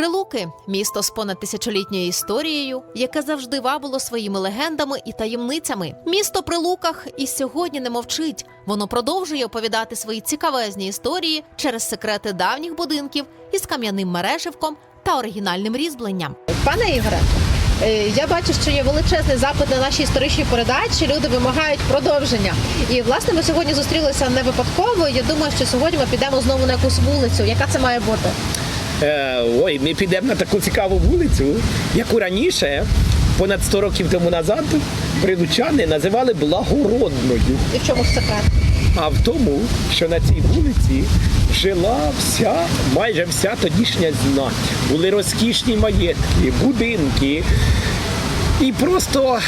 Прилуки місто з понад тисячолітньою історією, яке завжди вабило своїми легендами і таємницями. Місто при луках і сьогодні не мовчить. Воно продовжує оповідати свої цікавезні історії через секрети давніх будинків із кам'яним мереживком та оригінальним різьбленням. Пане Ігоре, е, я бачу, що є величезний запит на наші історичні передачі. Люди вимагають продовження. І власне ми сьогодні зустрілися не випадково. Я думаю, що сьогодні ми підемо знову на якусь вулицю. Яка це має бути? Е, ой, ми підемо на таку цікаву вулицю, яку раніше, понад 100 років тому назад, прилучани називали благородною. І в чому ж секрет? А в тому, що на цій вулиці жила вся, майже вся тодішня знать. Були розкішні маєтки, будинки. І просто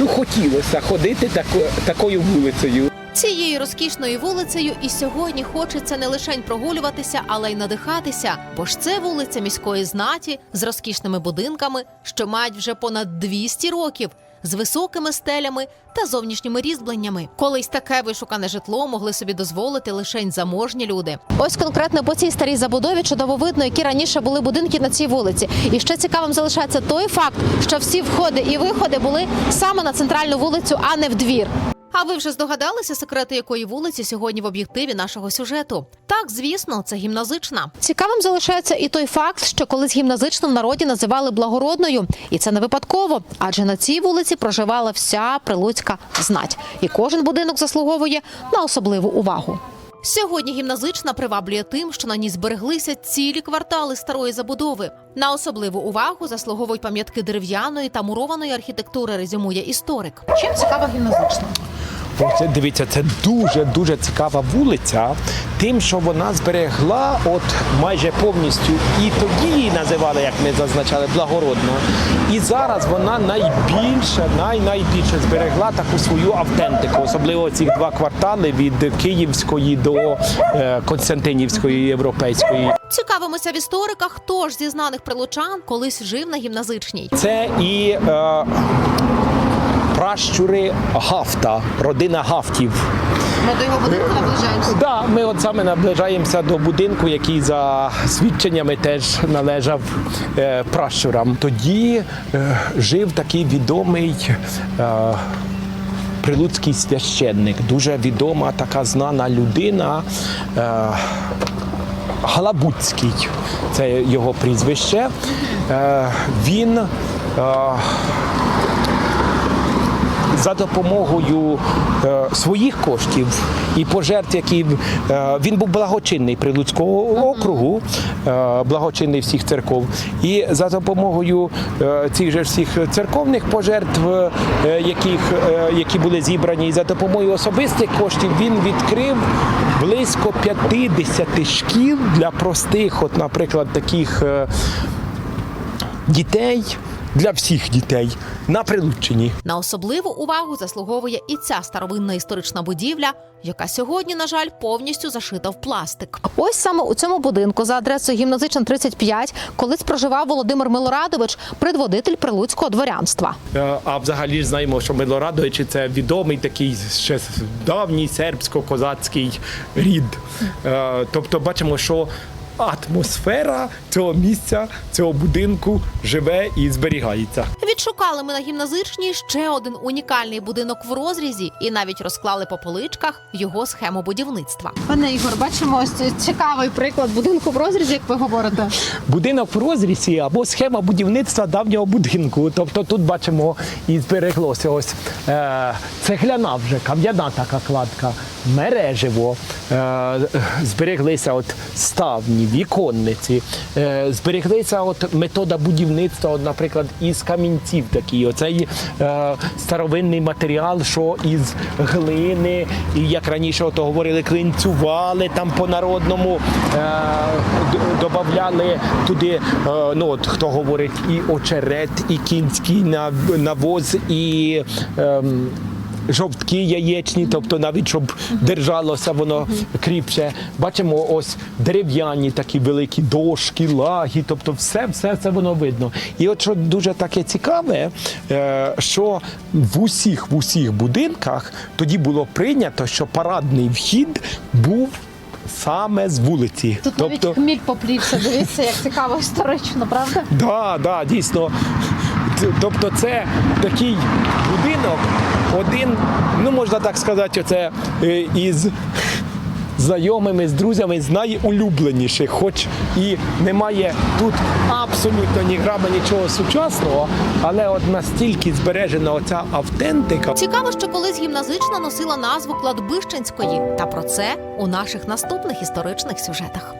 ну, хотілося ходити тако, такою вулицею. Цією розкішною вулицею і сьогодні хочеться не лише прогулюватися, але й надихатися. Бо ж це вулиця міської знаті з розкішними будинками, що мають вже понад 200 років. З високими стелями та зовнішніми різьбленнями. Колись таке вишукане житло могли собі дозволити лише заможні люди. Ось конкретно по цій старій забудові чудово видно, які раніше були будинки на цій вулиці. І ще цікавим залишається той факт, що всі входи і виходи були саме на центральну вулицю, а не в двір. А ви вже здогадалися секрети якої вулиці сьогодні в об'єктиві нашого сюжету? Так, звісно, це гімназична. Цікавим залишається і той факт, що колись гімназичну в народі називали благородною, і це не випадково, адже на цій вулиці проживала вся прилуцька знать, і кожен будинок заслуговує на особливу увагу. Сьогодні гімназична приваблює тим, що на ній збереглися цілі квартали старої забудови. На особливу увагу заслуговують пам'ятки дерев'яної та мурованої архітектури, резюмує історик. Чим цікава гімназична? Оце, дивіться, це дуже дуже цікава вулиця, тим, що вона зберегла от майже повністю, і тоді її називали, як ми зазначали, благородно. І зараз вона найбільше, най, найбільше зберегла таку свою автентику, особливо ці два квартали від Київської до е, Константинівської європейської. Цікавимося в істориках, хто ж зі знаних прилучан колись жив на гімназичній. Це і е, пращури Гафта, родина Гафтів. Ми до його будинку наближаємося. Да, ми от саме наближаємося до будинку, який за свідченнями теж належав е, пращурам. Тоді е, жив такий відомий. Е, Прилуцький священник, дуже відома така знана людина. Е, Галабуцький, це його прізвище. Е, він е, за допомогою е, своїх коштів і пожертв, які е, він був благочинний Прилуцького округу, е, благочинний всіх церков. І за допомогою цих же всіх церковних пожертв, яких, які були зібрані, і за допомогою особистих коштів він відкрив близько 50 шкіл для простих, от, наприклад, таких. Дітей для всіх дітей на Прилуччині. На особливу увагу заслуговує і ця старовинна історична будівля, яка сьогодні, на жаль, повністю зашита в пластик. Ось саме у цьому будинку за адресою гімназична 35 колись проживав Володимир Милорадович, предводитель прилуцького дворянства. Е, А взагалі знаємо, що Милорадовичі це відомий такий ще давній сербсько-козацький рід. Е, Тобто бачимо, що атмосфера цього місця, цього будинку живе і зберігається. Відшукали ми на гімназичній ще один унікальний будинок в розрізі і навіть розклали по поличках його схему будівництва. Пане Ігор, бачимо ось цей цікавий приклад будинку в розрізі, як ви говорите. Будинок в розрізі або схема будівництва давнього будинку. Тобто тут бачимо і збереглося ось е, цегляна вже кам'яна така кладка, мереживо, збереглися от ставні, віконниці, е, збереглися от метода будівництва, от, наприклад, із камінців такі. Оцей е, старовинний матеріал, що із глини, і як раніше ото говорили, клинцювали там по народному, е, додавали туди, е, ну от хто говорить, і очерет, і кінський навоз, і. ем, Жовтки яєчні, тобто навіть щоб держалося воно кріпше. Бачимо ось дерев'яні такі великі дошки, лаги, тобто все, все це воно видно. І от що дуже таке цікаве, е, що в усіх в усіх будинках тоді було прийнято, що парадний вхід був саме з вулиці. Тут навіть хміль поплівся. Дивіться, як цікаво історично, правда? Да, да, дійсно. Тобто це такий будинок, один, ну можна так сказати, оце е, із знайомими, з друзями з найулюбленіших, хоч і немає тут абсолютно ні грама нічого сучасного, але от настільки збережена оця автентика. Цікаво, що колись гімназична носила назву Кладбищенської. Та про це у наших наступних історичних сюжетах.